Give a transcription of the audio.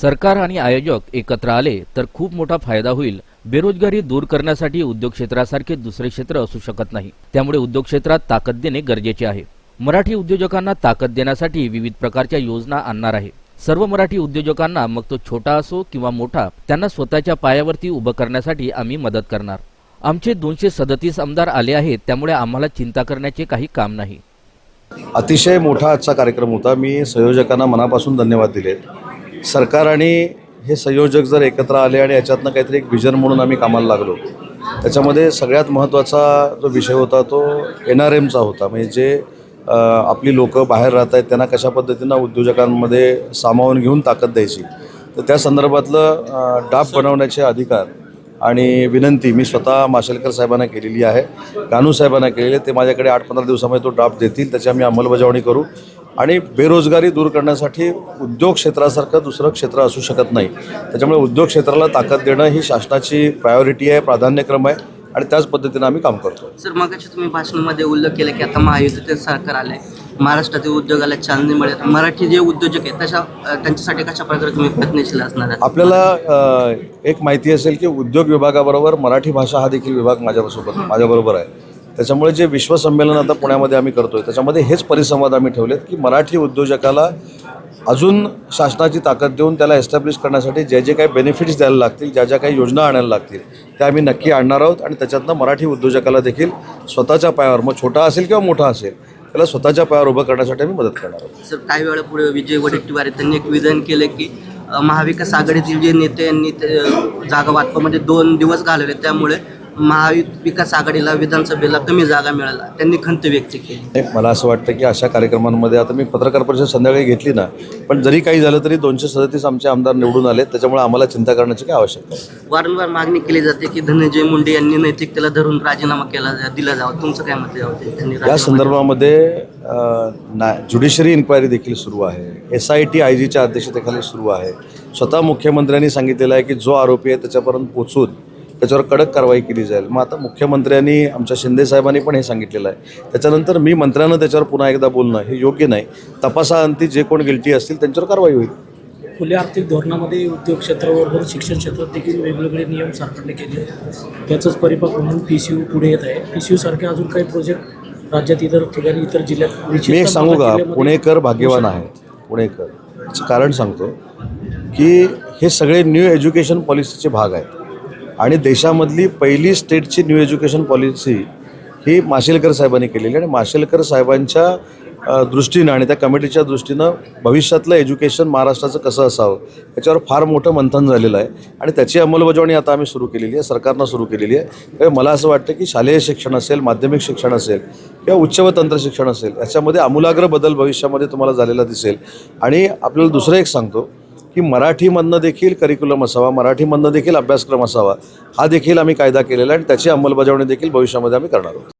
सरकार आणि आयोजक एकत्र आले तर खूप मोठा फायदा होईल. बेरोजगारी दूर करण्यासाठी उद्योग क्षेत्रासारखे दुसरे क्षेत्र असू शकत नाही. त्यामुळे उद्योग क्षेत्रात ताकद देणे गरजेचे आहे. मराठी उद्योजकांना ताकद देण्यासाठी विविध प्रकारच्या योजना आणणार आहे. सर्व मराठी उद्योजकांना मग तो छोटा असो किंवा मोठा त्यांना स्वतःच्या पायावरती उभं करण्यासाठी आम्ही मदत करणार. आमचे दोनशे सदतीस आमदार आले आहेत त्यामुळे आम्हाला चिंता करण्याचे काही काम नाही. अतिशय मोठा आजचा कार्यक्रम होता. मी संयोजकांना मनापासून धन्यवाद दिले. सरकार आणि हे संयोजक जर एकत्र आले आणि याच्यातनं काहीतरी एक विजन म्हणून आम्ही कामाला लागलो त्याच्यामध्ये सगळ्यात महत्त्वाचा जो विषय होता तो एन आर एमचा होता. म्हणजे जे आपली लोकं बाहेर राहत आहेत त्यांना कशा पद्धतीनं उद्योजकांमध्ये सामावून घेऊन ताकद द्यायची तर त्या संदर्भातलं डाप बनवण्याचे अधिकार आणि विनंती मी स्वतः माशेलकर साहेबांना केलेली आहे. कानू साहेबांना केलेली आहे. ते माझ्याकडे आठ पंधरा दिवसामध्ये तो ड्राफ्ट देतील त्याची आम्ही अंमलबजावणी करू. आणि बेरोजगारी दूर करण्यासाठी उद्योग क्षेत्रासारखं दुसरं क्षेत्र असू शकत नाही. त्याच्यामुळे उद्योग क्षेत्राला ताकद देणं ही शासनाची प्रायोरिटी आहे प्राधान्यक्रम आहे आणि त्याच पद्धतीनं आम्ही काम करतो. सर मगाशी तुम्ही भाषणामध्ये उल्लेख केला की आता महायुतीचे सरकार आले महाराष्ट्रातील उद्योगाला चालना मिळेल मराठी जे उद्योजक आहेत तशा त्यांच्यासाठी कशा प्रकारे तुम्ही प्रयत्नशील असणार आहात? आपल्याला एक माहिती असेल की उद्योग विभागाबरोबर मराठी भाषा हा देखील विभाग माझ्यासोबत माझ्याबरोबर आहे. त्याच्यामुळे जे विश्वसंमेलन आता पुण्यामध्ये आम्ही करतोय त्याच्यामध्ये हेच परिसंवाद आम्ही ठेवलेत की मराठी उद्योजकाला अजून शासनाची ताकद देऊन त्याला एस्टॅब्लिश करण्यासाठी जे जे काही बेनिफिट्स द्यायला लागतील ज्या ज्या काही योजना आणायला लागतील त्या आम्ही नक्की आणणार आहोत आणि त्याच्यातनं मराठी उद्योजकाला देखील स्वतःच्या पायावर मग छोटा असेल किंवा मोठा असेल त्याला स्वतःच्या पायावर उभं करण्यासाठी आम्ही मदत करणार आहोत. सर काही वेळापूर्वी विजय वडेट्टीवार त्यांनी एक विधान केलं की महाविकास आघाडीतील जे नेते यांनी ते, जागा वाटपामध्ये दोन दिवस घालवले त्यामुळे महाविकास आघाडीला विधानसभेला कमी जागा मिळाला. त्यांनी खंत व्यक्त केली. मला असं वाटतं की अशा कार्यक्रमांमध्ये आता मी पत्रकार परिषद संध्याकाळी घेतली ना पण जरी काही झालं तरी दोनशे सदतीस आमचे आमदार निवडून आले त्याच्यामुळे आम्हाला चिंता करण्याची काय आवश्यकता आहे वारंवार मागणी केली जाते की धनंजय मुंडे यांनी नैतिकतेला धरून राजीनामा केला जा दिला जावा. तुमचं काय मत या संदर्भामध्ये ना ज्युडिशरी इन्क्वायरी देखील सुरू आहे. एस आय टी आय जीच्या अध्यक्षतेखाली सुरू आहे. स्वतः मुख्यमंत्र्यांनी सांगितलेलं आहे की जो आरोपी आहे त्याच्यापर्यंत पोचून त्याच्यावर कडक कारवाई केली जाईल. मग आता मुख्यमंत्र्यांनी आमच्या शिंदे साहेबांनी पण हे सांगितलेलं आहे. त्याच्यानंतर मी मंत्र्यांना त्याच्यावर पुन्हा एकदा बोलणं हे योग्य नाही. तपासाअंती जे कोण गिल्टी असतील त्यांच्यावर कारवाई होईल. खुल्या आर्थिक धोरणामध्ये उद्योग क्षेत्राबरोबर शिक्षण क्षेत्रात देखील वेगवेगळे नियम सरकारने केले आहेत. त्याचंच परिपाक म्हणून पी सी यू पुढे येत आहे. पी सी यू सारखे अजून काही प्रोजेक्ट राज्यात इतर ठिकाणी इतर जिल्ह्यात मी एक सांगू का? पुणेकर भाग्यवान आहेत. पुणेकर. कारण सांगतो की हे सगळे न्यू एज्युकेशन पॉलिसीचे भाग आहेत. आणि देशामधली पहिली स्टेटची न्यू एज्युकेशन पॉलिसी ही माशेलकर साहेबांनी केलेली आहे आणि माशेलकर साहेबांच्या दृष्टीनं आणि त्या कमिटीच्या दृष्टीनं भविष्यातलं एज्युकेशन महाराष्ट्राचं कसं असावं याच्यावर फार मोठं मंथन झालेलं आहे. आणि त्याची अंमलबजावणी आता आम्ही सुरू केलेली आहे सरकारनं सुरू केलेली आहे. त्यामुळे मला असं वाटतं की शालेय शिक्षण असेल माध्यमिक शिक्षण असेल किंवा उच्च व तंत्र शिक्षण असेल याच्यामध्ये आमूलाग्र बदल भविष्यामध्ये तुम्हाला झालेला दिसेल. आणि आपल्याला दुसरं एक सांगतो की मराठीमधनं देखील करिक्युलम असावा मराठीमधनं देखील अभ्यासक्रम असावा हा देखील आम्ही कायदा केलेला आहे आणि त्याची अंमलबजावणी देखील भविष्यामध्ये आम्ही करणार आहोत.